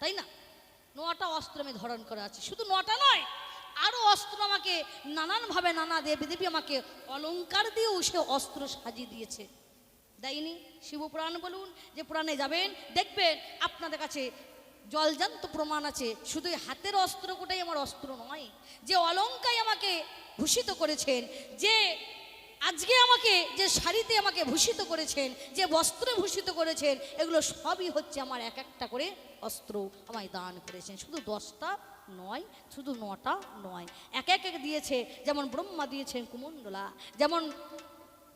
তাই না? নটা অস্ত্র আমি ধারণ করে আছি। শুধু নটা নয় আরও অস্ত্র আমাকে নানানভাবে নানা দেবী দেবী আমাকে অলঙ্কার দিয়েও সে অস্ত্র সাজিয়ে দিয়েছে। দেয়নি? শিবপুরাণ বলুন, যে পুরাণে যাবেন, দেখবেন আপনাদের কাছে জলজান্ত প্রমাণ আছে। শুধু হাতের অস্ত্র কোটাই আমার অস্ত্র নয়, যে অলঙ্কাই আমাকে ভূষিত করেছেন, যে আজকে আমাকে যে শাড়িতে আমাকে ভূষিত করেছেন, যে বস্ত্রে ভূষিত করেছেন, এগুলো সবই হচ্ছে আমার এক একটা করে অস্ত্র আমায় দান করেছেন। শুধু দশটা নয়, শুধু নটা নয়। এক এক এক দিয়েছে, যেমন ব্রহ্মা দিয়েছেন কুমণ্ডলা, যেমন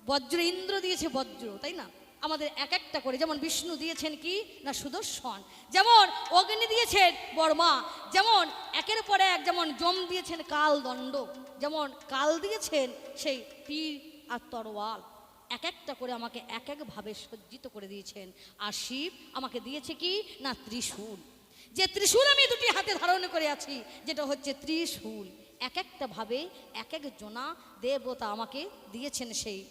বজ্র ইন্দ্র দিয়েছে বজ্র, তাই না? আমাদের এক একটা করে, যেমন বিষ্ণু দিয়েছেন কি? না, সুদর্শন। যেমন অগ্নি দিয়েছেন বর্মা, যেমন একের পর এক, যেমন জম দিয়েছেন কাল দণ্ড যেমন কাল দিয়েছেন সেই তীর আর তরোয়াল এক একটা করে আমাকে এক একভাবে সজ্জিত করে দিয়েছেন। আর শিব আমাকে দিয়েছে কি? না, ত্রিশূল। যে ত্রিশূল আমি দুটি হাতে ধারণ করে আছি, যেটা হচ্ছে ত্রিশূল। এক একটা ভাবে এক এক জনা দেবতা আমাকে দিয়েছেন সেই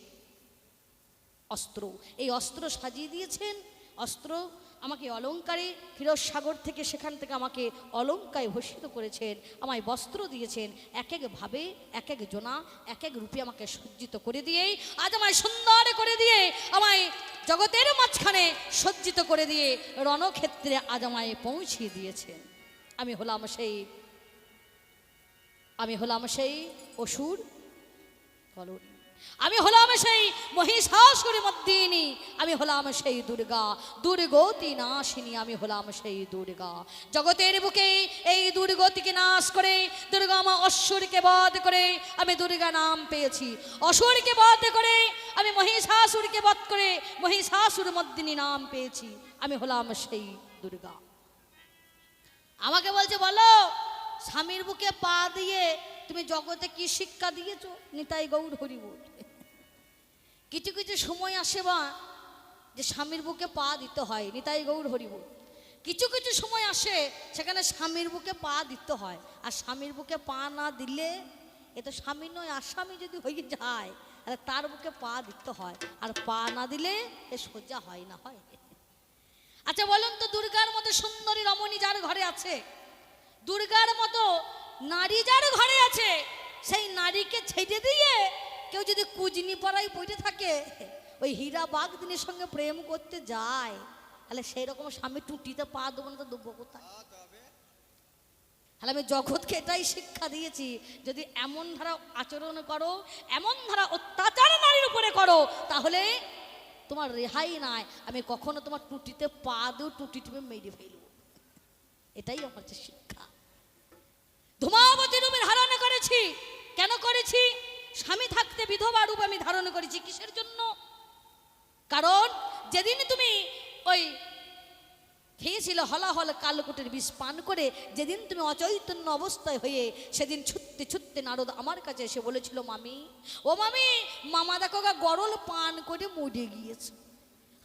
অস্ত্র। এই অস্ত্র সাজিয়ে দিয়েছেন, অস্ত্র আমাকে অলঙ্কারে ক্ষীরসাগর থেকে সেখান থেকে আমাকে অলঙ্কায় ভূষিত করেছেন, আমায় বস্ত্র দিয়েছেন এক একভাবে এক এক জনা এক এক রূপে আমাকে সজ্জিত করে দিয়েই আজ আমায় সুন্দর করে দিয়ে, আমায় জগতের মাঝখানে সজ্জিত করে দিয়ে, রণক্ষেত্রে আজ আমায় পৌঁছিয়ে দিয়েছেন। আমি হলাম সেই, আমি হলাম সেই অসুর বলুন আমি হলাম সেই মহিষাসুর মদ্দিনী আমি হলাম সেই দুর্গা, দুর্গতি নাশিনী, আমি হলাম সেই দুর্গা। জগতের বুকে এই দুর্গতিকে নাশ করে, দুর্গা মা অসুরকে বধ করে, আমি দুর্গা নাম পেয়েছি। অসুরকে বধ করে, আমি মহিষাসুরকে বধ করে, মহিষাসুর মদ্দিনী নাম পেয়েছি, আমি হলাম সেই দুর্গা। আমাকে বলছে, বলো, স্বামীর বুকে পা দিয়ে তুমি জগতে কি শিক্ষা দিয়েছ? নিতাই গৌর হরিবোল কিছু কিছু সময় আসে বা যে স্বামীর বুকে পা দিতে হয়, নিতাই গৌর হরিবোল কিছু কিছু সময় আসে, সেখানে স্বামীর বুকে পা দিতে হয়। আর স্বামীর বুকে পা না দিলে, এ তো স্বামী নয় আসামি যদি হয়ে যায়, তাহলে তার বুকে পা দিতে হয়। আর পা না দিলে, এ সোজা হয় না, হয়। আচ্ছা বলুন তো, দুর্গার মতো সুন্দরী রমণী যার ঘরে আছে? দুর্গার মতো নারী যার ঘরে আছে, সেই নারীকে ছেড়ে দিয়ে কেউ যদি কুজনি পাড়ায় বসে থাকে, ওই হীরা বাগদিনের সঙ্গে প্রেম করতে যায়, তাহলে সেই রকম স্বামী টুটিতে পা দেবো না তো দেবো কোথায়? তাহলে আমি জগৎকে এটাই শিক্ষা দিয়েছি, যদি এমন ধারা আচরণ করো, এমন ধারা অত্যাচার নারীর উপরে করো, তাহলে তোমার রেহাই নাই, আমি কখনো তোমার টুটিতে পা দেও টুটি টিপে মেরে ফেলব। এটাই আমার শিক্ষা। ধূমাবতী রূপে ধারণ করেছি। কেন করেছি? স্বামী থাকতে বিধবা রূপ আমি ধারণ করেছি। কিসের জন্য? কারণ যেদিন তুমি ওই খেয়েছিল হলাহল কালকুটের বিষ পান করে, যেদিন তুমি অচৈতন্য অবস্থায় হয়ে সেদিন ছুটতে ছুটতে নারদ আমার কাছে এসে বলেছিল, মামি, ও মামি, মামা দেখো গরল পান করে মরে গিয়েছে।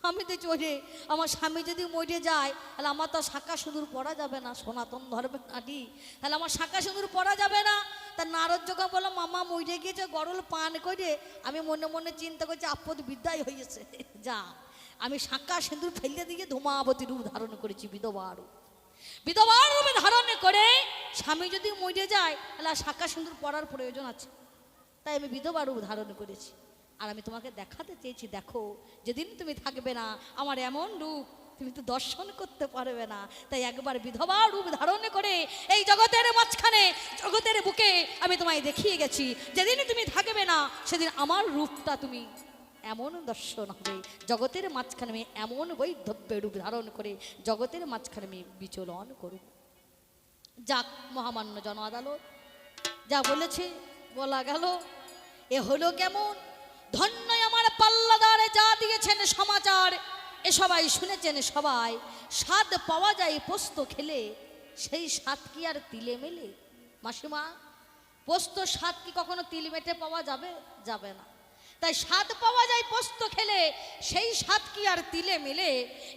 আমি তো চলে আমার স্বামী যদি মরে যায়, তাহলে আমার তো শাঁকা সুদূর পড়া যাবে না, সনাতন ধর্মের নাটি তাহলে আমার শাঁকা সুদূর পড়া যাবে না। তা নারদ যোগা বলো মামা মরে গিয়েছে গরল পান করে, আমি মনে মনে চিন্তা করছি, আপদ বিদ্যায় হয়েছে যা, আমি শাঁকা সিঁদুর ফেলে দিয়ে ধূমাবতী রূপ ধারণ করেছি, বিধবা রূপ। বিধবা রূপে ধারণ করে স্বামী যদি মরে যায়, তাহলে শাঁকা সিঁদুর পড়ার প্রয়োজন আছে। তাই আমি বিধবা রূপ ধারণ করেছি। আর আমি তোমাকে দেখাতে চেয়েছি, দেখো, যেদিন তুমি থাকবে না, আমার এমন রূপ তুমি তো দর্শন করতে পারবে না। তাই একবার বিধবা রূপ ধারণ করে এই জগতের মাঝখানে, জগতের বুকে আমি তোমায় দেখিয়ে গেছি, যেদিন তুমি থাকবে না, সেদিন আমার রূপটা তুমি এমন দর্শন হবে। জগতের মাঝখানে আমি এমন বৈধব্য রূপ ধারণ করে জগতের মাঝখানে আমি বিচলন করব। যাক, মহামান্য জন আদালত যা বলেছে, বলা গেল, এ হলো কেমন ধন্য আমার পাল্লাদারে যা দিয়েছেন সমাচার। এ সবাই শুনেছেন সবাই স্বাদ পাওয়া যায় পোস্ত খেলে সেই স্বাদ কি আর তিলে মেলে? মাসিমা পোস্ত স্বাদ কি কখনো তিল মেটে পাওয়া যাবে? যাবে না। তাই স্বাদ পাওয়া যায় পোস্ত খেলে সেই স্বাদ কি আর তিলে মেলে?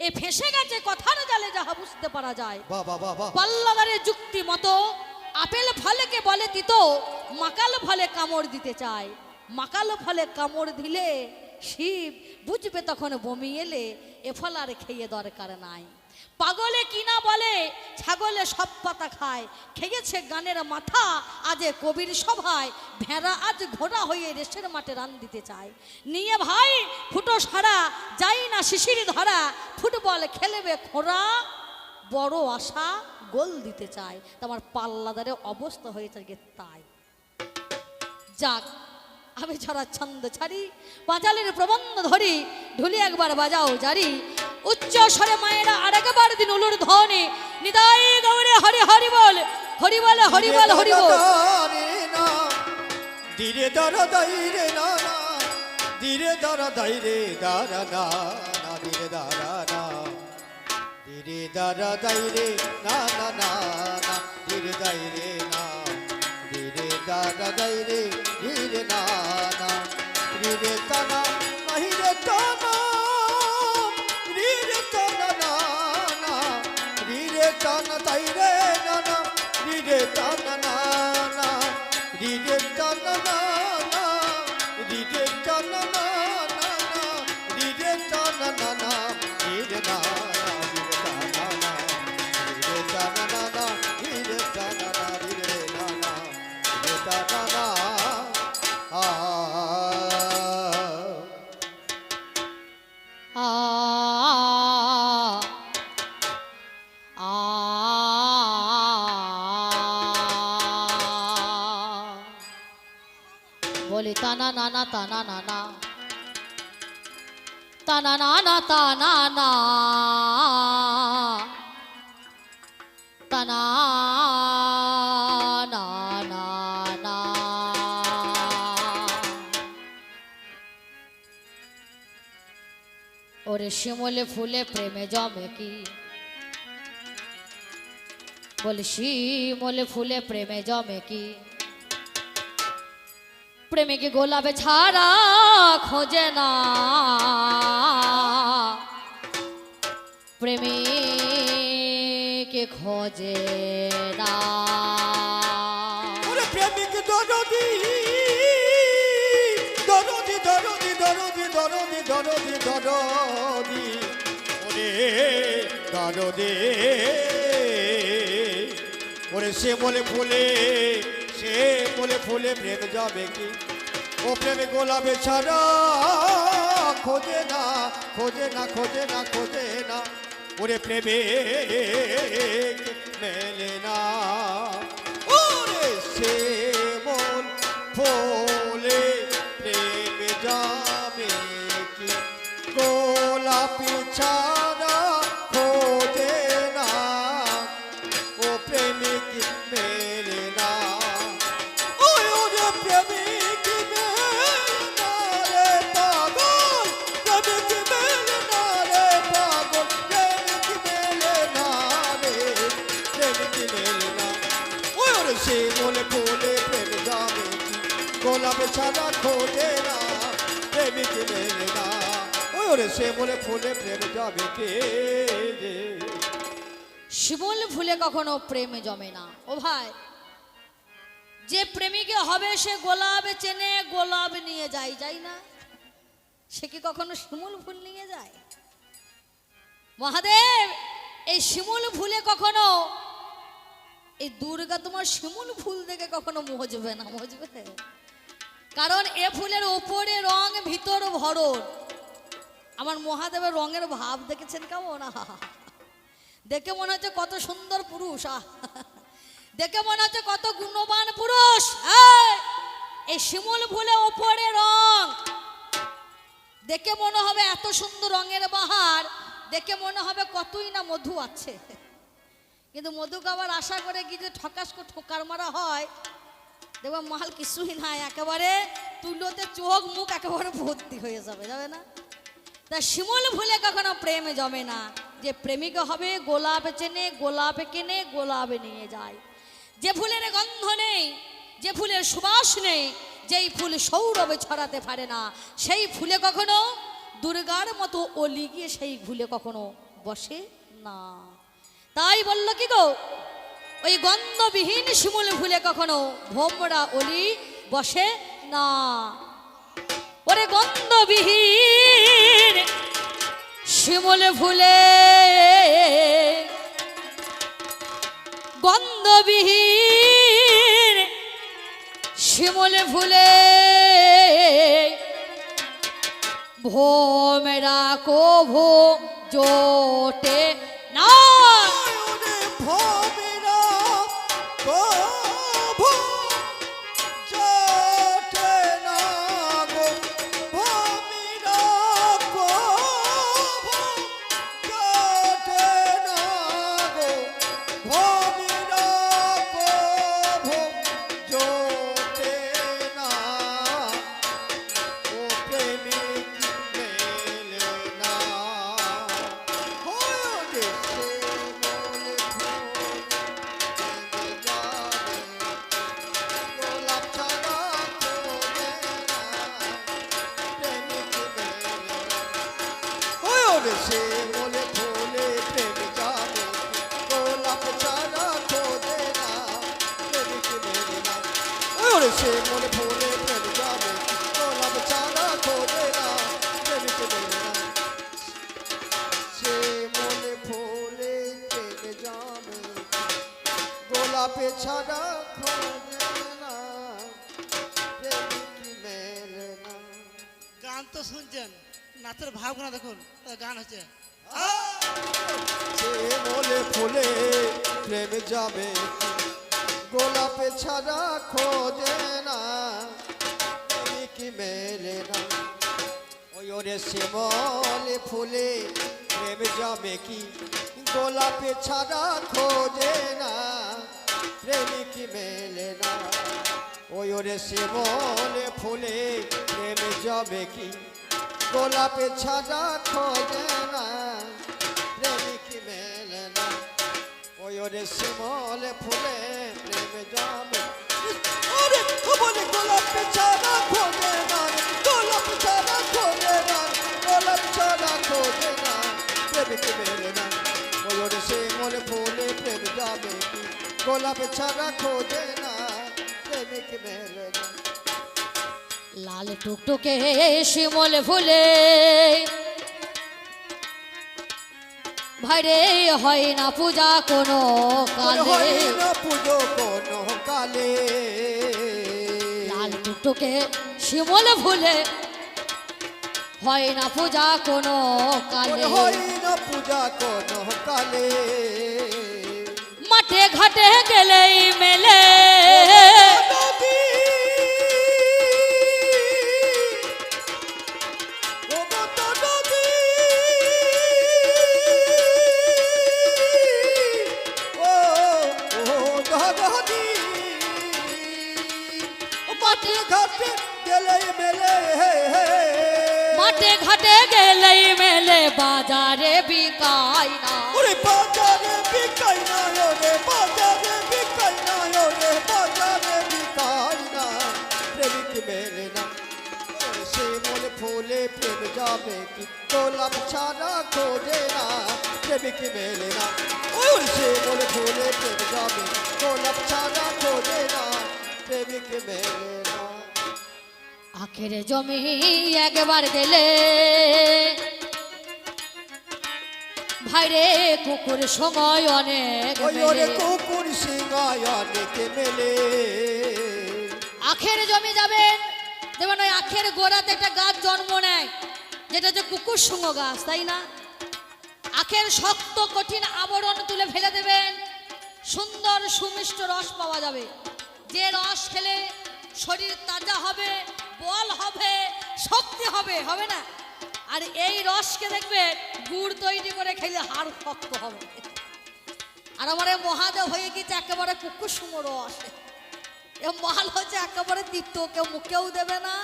এ ফেসে গেছে কথার জালে যাহা বুঝতে পারা যায়। পাল্লাদারের যুক্তি মতো আপেল ফলেকে বলে দিত মাকাল ফলে কামড় দিতে চায়। মাকাল ফলে কামড় দিলে শিব বুঝবে তখন বমি এলে, এ ফল আর খেয়ে দরকার নাই। পাগলে কিনা বলে, ছাগলে সব পাতা খায়। খেয়েছে গানের মাথা, আজ কবির সভায়। ভেড়া আজ ঘোড়া হয়ে রেশের মাঠে রান দিতে চায়। নিয়ে ভাই, ফুটো সারা, যাই না শিশির ধরা। ফুটবল খেলবে খোঁড়া, বড় আশা গোল দিতে চায়। তো আমার পাল্লাদারে অবস্থা হয়েছে তাই। যাক আমি ছড়া ছন্দ ছাড়ি পাঁচালের প্রবন্ধ ধরি ঢুলি একবার বাজাও জারি। উচ্চ স্বরে মায়েরা আরেকবার দিন উলুর ধ্বনি নিতাই গৌরে হরি হরি বল হরি বল হরি বল হরি বল। ধীরে দর না না ধীরে দর দাইরে দারা না ধীরে দারা না ধীরে দারা দাইরে না না না ধীরে দাইরে না ধীরে দারা না ধীরে বলি তানা নানা তানা নানা তানা নানা তানা না। তানা ওরে শিমলে ফুলে প্রেমে জমে কি? বলি, শিমলে ফুলে প্রেমে জমে কি? প্রেমিকে গোলাপে ছাড়া খোঁজে না। প্রেমিকে খোঁজে না। প্রেমিক দরদি দরদি দরদি দরদি দরদি দরদি দরদি, ওরে দরদি, ওরে সে বলে ফুলে সে বলে ফুলে প্রেম যাবে কি? ও প্রেমে গোলাপে ছাড়া, খোঁজে না খোঁজে না খোঁজে না খোঁজে না। ওরে প্রেমে মেলে না। ওরে সে মন ফোলে, প্রেম যাবে কি? গোলাপি ছাড়া ছাড়া খোঁজে না, প্রেমিক মেলে না। ওরে সে বলে ফুলে প্রেম যাবে কে রে শিমুল ফুলে কখনো জমে না। ও ভাই, যে প্রেমিকে হবে সে গোলাপ চেনে, গোলাপ নিয়ে যায় যাই না? সে কি কখনো শিমুল ফুল নিয়ে যায়? মহাদেব, এই শিমুল ফুলে কখনো, এই দুর্গা তোমার শিমুল ফুল দেখে কখনো মজবে না, মজবে? কারণ এ ফুলের ওপরে রং ভিতর ভরণ। আমার মহাদেবের রঙের ভাব দেখেছেন কেমন? দেখে মনে হচ্ছে কত সুন্দর পুরুষ। আহ দেখে মনে হচ্ছে কত গুণবান পুরুষ। এই, শিমুল ফুলে ওপরে রং। দেখে মনে হবে এত সুন্দর রঙের বাহার। দেখে মনে হবে কতই না মধু আছে। কিন্তু মধু খাবার আশা করে কি যে ঠকাস করে ঠোকার মারা হয়? দেখব মাল কিছুই নাই, একেবারে তুলোতে চোখ মুখ একেবারে ভর্তি হয়ে যাবে যাবে না? তা শিমুল ফুলে কখনো প্রেমে জমে না, যে প্রেমিক হবে গোলাপ চেনে, গোলাপ কেনে, গোলাপ নিয়ে যায়। যে ফুলের গন্ধ নেই, যে ফুলের সুবাস নেই, যেই ফুল সৌরভে ছড়াতে পারে না, সেই ফুলে কখনো দুর্গার মতো অলি গিয়ে সেই ফুলে কখনো বসে না। তাই বলল কি গো? ওই গন্ধবিহীন শিমুল ফুলে কখনো ভোমরা অলি বসে না। ওরে গন্ধবিহীন শিমলে ফুলে, গন্ধবিহীন শিমলে ফুলে, ভোমেরা কোভো জোটে না। ওরে দেশে মনে ফুলে প্রেম যাবে গোলাপ ছাড়া চলে না প্রেমিক ওরে সে মনে নাচের ভাবগুলো দেখুন গান হচ্ছে। মনে ফুলে প্রেম যাবে গোলাপে ছাড়া খোঁজে না প্রেমিক মেলে না? ওই ওরে শ্যামলে ফুলে প্রেম যাবে কি, গোলাপে ছাড়া খোঁজে না মেলে না? ওই ওরে শ্যামলে ফুলে প্রেম যাবে কি গোলাপে ছাড়া খোঁজে না, প্রেমিক মেলে না। ওই ওরে শ্যামলে ফুলে প্রেম যাবে ওরে বলে গোলাপে ছাড়া খোঁজে না, গোলাপ ছাড়া খোঁজে না, গোলাপ ছাড়া খোঁজে না, প্রেমিক মেলে না। ওই ওরে শ্যামলে ফুলে প্রেম কি, গোলাপ ছাড়া খোঁজে না, প্রেমিক মেলে না। লাল টুকটুকে শিমল ফুলে। ভাইরে হয় না পূজা কোনো কালে। পুজো কোনো কালে। লাল টুকটুকে শিমল ফুলে। হয় না পূজা কোনো কালে। হয় না পূজা কোনো কালে। মাঠে ঘাটে গেলেই মেলে। মাঠে ঘাটে গেলে মেলে হে হে মাঠে ঘাটে গেলেই মেলে বাজারে বিকাই না ওরে বাজারে বিকাই না ওরে বাজারে বিকাই না ওরে বাজারে বিকাই না প্রেমিক মেলে না ওরে সে মনে ফুলে প্রেম যাবে কি গোলাপ ছাড়া খোঁজে না প্রেমিক মেলে না ওরে সে মনে ফুলে প্রেম যাবে গোলাপ ছাড়া খোঁজে না প্রেমিক মেলে না আখের জমি একবার গেলে ভাইরে কুকুর সময় অনেক ওরে কুকুর সিংহায় অনেক মেলে। আখের জমি যাবেন যেমন ওই আখের গোড়াতে একটা গাছ জন্ম নেয় যেটা যে কুকুর শুঙ্গ গাছ তাই না? আখের শক্ত কঠিন আবরণ তুলে ফেলে দেবেন সুন্দর সুমিষ্ট রস পাওয়া যাবে। যে রস খেলে শরীর তাজা হবে বল হবে, শক্তি হবে হবে না। আর এই রসকে দেখবে গুড় তৈরি করে খেলে হাড় শক্ত হবে। আর আমার মহাদেব হয়ে গেছে একেবারে শুঙ্গ রস। এ মাল হচ্ছে একেবারে তিক্ত কেউ মুখেও দেবে না।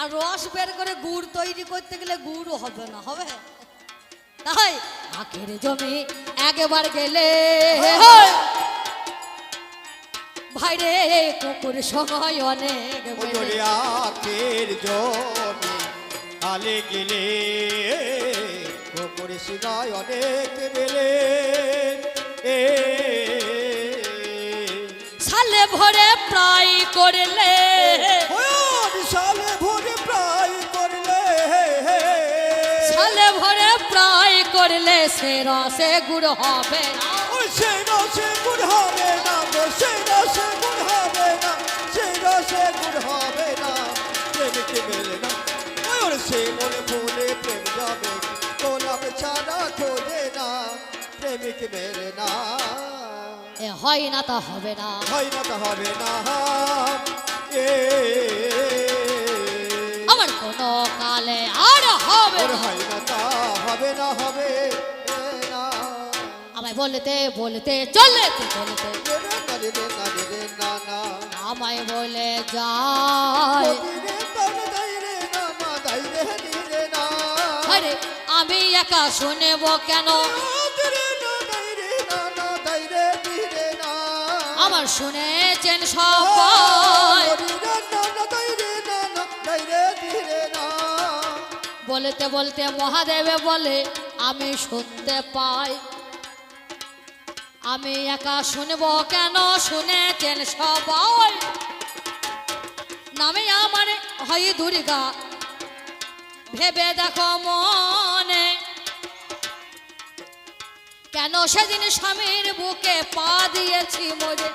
আর রস বের করে গুড় তৈরি করতে গেলে গুড়ও হবে না, হবে? তাই? আখের জমি একবার গেলে ভাইরে কুকুর সময় অনেক আখের জমি আলে গেলে কুকুর সিনায় অনেক বেলে সালে ভরে প্রায় করলে। সালে ভরে প্রায় করলে। সালে ভরে প্রায় করলে সে রসে গুড় হবে না। সেই রসে হবে না সেই রসে হবে না সেই রসে হবে না প্রেমকে মেলে না। ওর সে মনে ফুলে প্রেম যাবে গোলাপ ছাড়া খোঁজে না প্রেমিক মেলে না। এ হয় না তা হবে না। হয় না তা হবে না। এ আমার কোনো কালে আর হবে হয় না তা হবে না হবে। বলতে বলতে না না আমায় বলে যায়, আরে, আমি একা শুনেব কেন? আমার শুনেছেন সবাই। বলতে বলতে মহাদেবে বলে, আমি শুনতে পাই। আমি একা শুনব কেন? শুনেছেন সবাই। নামে আমার হয় দুর্গা। ভেবে দেখো মনে। কেন সেদিন স্বামীর বুকে পা দিয়েছি মরে?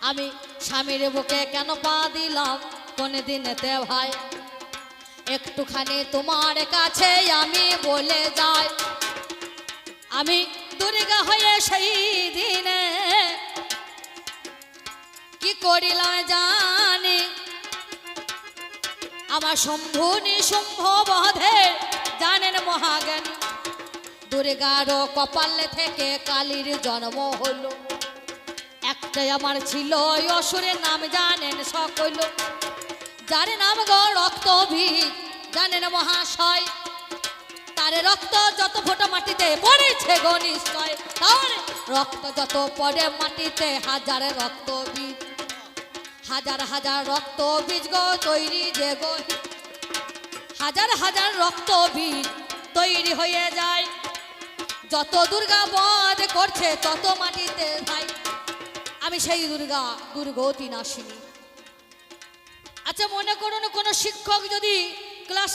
আমি স্বামীর বুকে কেন পা দিলাম? কোন দিনেতে ভাই একটুখানি তোমার কাছে আমি বলে যাই। আমি দুর্গা হয়ে সেই দিনে কি করিলাম জানি? আমার শম্ভু নিশুম্ভ বধে জানেন মহাজ্ঞানী, দুর্গার কপাল থেকে কালীর জন্ম হলো। একটাই আমার ছিল অসুরের নাম জানেন সকল। যার নাম গো রক্ত জানেন মহাশয় তার রক্ত যত ফোটা মাটিতে পড়েছে গো নিশ্চয়, তার রক্ত যত পড়ে মাটিতে, হাজার রক্ত বীজ। হাজার হাজার রক্ত বীজ গো তৈরি যে গো হাজার হাজার রক্ত বীজ তৈরি হয়ে যায়। যত দুর্গা বধ করছে, তত মাটিতে ভাই আমি সেই দুর্গা দুর্গতি নাসিনী আচ্ছা মনে করুন কোনো শিক্ষক যদি ক্লাসে